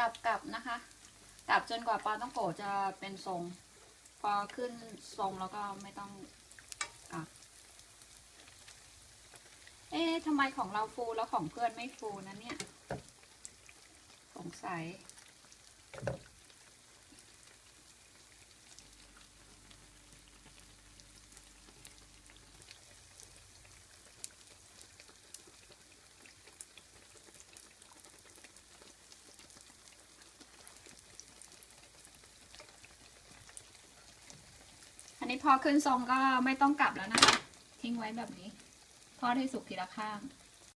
กลับนะคะ กลับจนกว่าปลาต้องโกจะเป็นทรง พอขึ้นทรงแล้วก็ไม่ต้องกลับ เอ๊ะทำไมของเราฟูแล้วของเพื่อนไม่ฟูนะเนี่ย สงสัย นี้พอขึ้นทรงก็ไม่ต้องกลับแล้วนะคะ ทิ้งไว้แบบนี้ ทอดให้สุกทีละข้าง